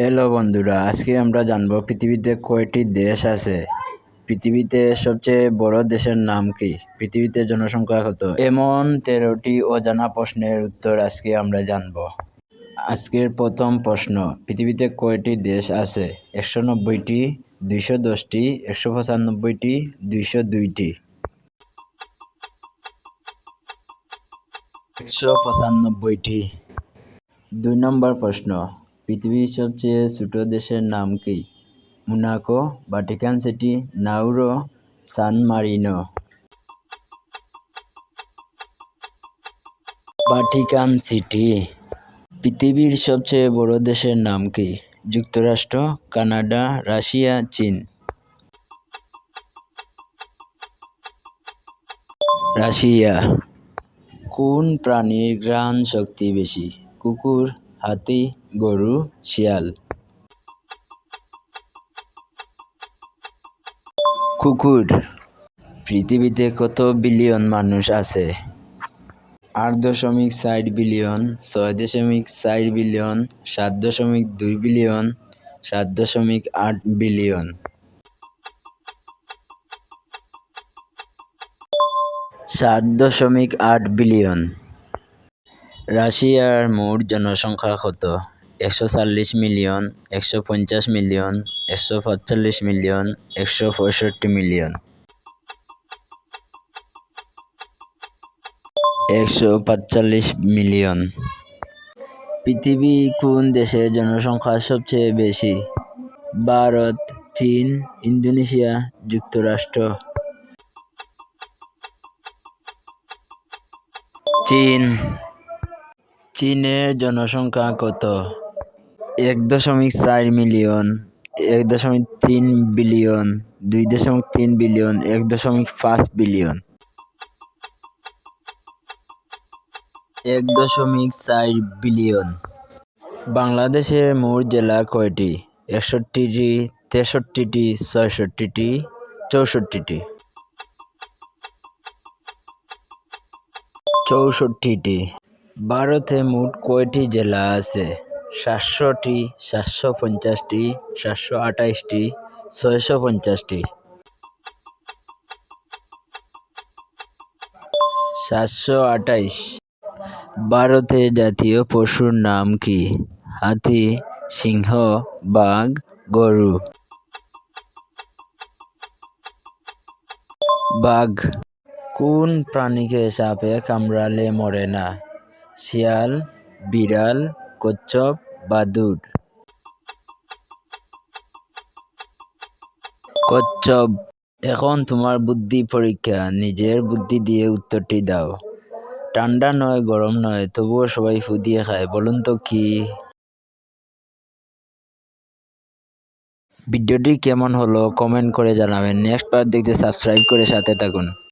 Hello বন্ধুরা। আজকে আমরা জানব পৃথিবীতে কয়টি দেশ আছে? পৃথিবীতে সবচেয়ে বড় দেশের নাম কি? পৃথিবীতে জনসংখ্যা কত? এমন তেরোটি অজানা প্রশ্নের উত্তর আজকে আমরা জানব। আজকের প্রথম প্রশ্ন, পৃথিবীতে কয়টি দেশ আছে? একশো নব্বইটি, দুইশো দশটি, একশো পঁচানব্বইটি, দুইশো দুইটি। একশো পঁচানব্বইটি। দুই নম্বর প্রশ্ন পৃথিবীর সবচেয়ে ছোট দেশের নাম কি? Monaco, Vatican City, Nauru, San Marino. Vatican City. পৃথিবীর সবচেয়ে বড় দেশের নাম কি? যুক্তরাষ্ট্র, কানাডা, রাশিয়া, চীন। রাশিয়া। কোন প্রাণীর ঘ্রাণ শক্তি বেশি? কুকুর হাতি, গরু, শিয়াল। কুকুর। পৃথিবীতে কত বিলিয়ন মানুষ আছে? আট দশমিক ষাট বিলিয়ন, ছয় দশমিক ষাট বিলিয়ন, সাত দশমিক দুই বিলিয়ন, সাত দশমিক আট বিলিয়ন। সাত দশমিক আট বিলিয়ন। রাশিয়ার মোট জনসংখ্যা কত? একশো চল্লিশ মিলিয়ন, একশো পঞ্চাশ মিলিয়ন, একশো পাঁচচল্লিশ মিলিয়ন, একশো পঁয়ষট্টি মিলিয়ন। একশো পাঁচচল্লিশ মিলিয়ন। পৃথিবী কোন দেশের জনসংখ্যা সবচেয়ে বেশি? ভারত, চীন, ইন্দোনেশিয়া, যুক্তরাষ্ট্র। চীন। চীনের জনসংখ্যা কত? এক দশমিক চার মিলিয়ন, এক দশমিক তিন বিলিয়ন, দুই দশমিক তিন বিলিয়ন, এক দশমিক পাঁচ বিলিয়ন। এক দশমিক চার বিলিয়ন। বাংলাদেশের মোট জেলা কয়টি? একষট্টিটি, তেষট্টিটি, ছয়ষট্টিটি, চৌষট্টিটি। চৌষট্টিটি। ভারতে মোট কয়টি জেলা আছে? সাতশোটি, সাতশো পঞ্চাশটি, সাতশো আঠাইশটি, ছয়শো পঞ্চাশটি। সাতশো আঠাইশ। ভারতে জাতীয় পশুর নাম কি? হাতি, সিংহ, বাঘ, গরু। বাঘ। কোন প্রাণীকে সাপে কামড়ালে মরে না? শিয়াল, বিড়াল, কচ্ছপ, বাদুড়। কচ্ছপ, এখন তোমার বুদ্ধি পরীক্ষা, নিজের বুদ্ধি দিয়ে উত্তরটি দাও। ঠান্ডা নয়, গরম নয়, তবুও সবাই ফুদিয়ে খায়, বলুন তো কি? ভিডিওটি কেমন হলো কমেন্ট করে জানাবেন। নেক্সট বার দেখতে সাবস্ক্রাইব করে সাথে থাকুন।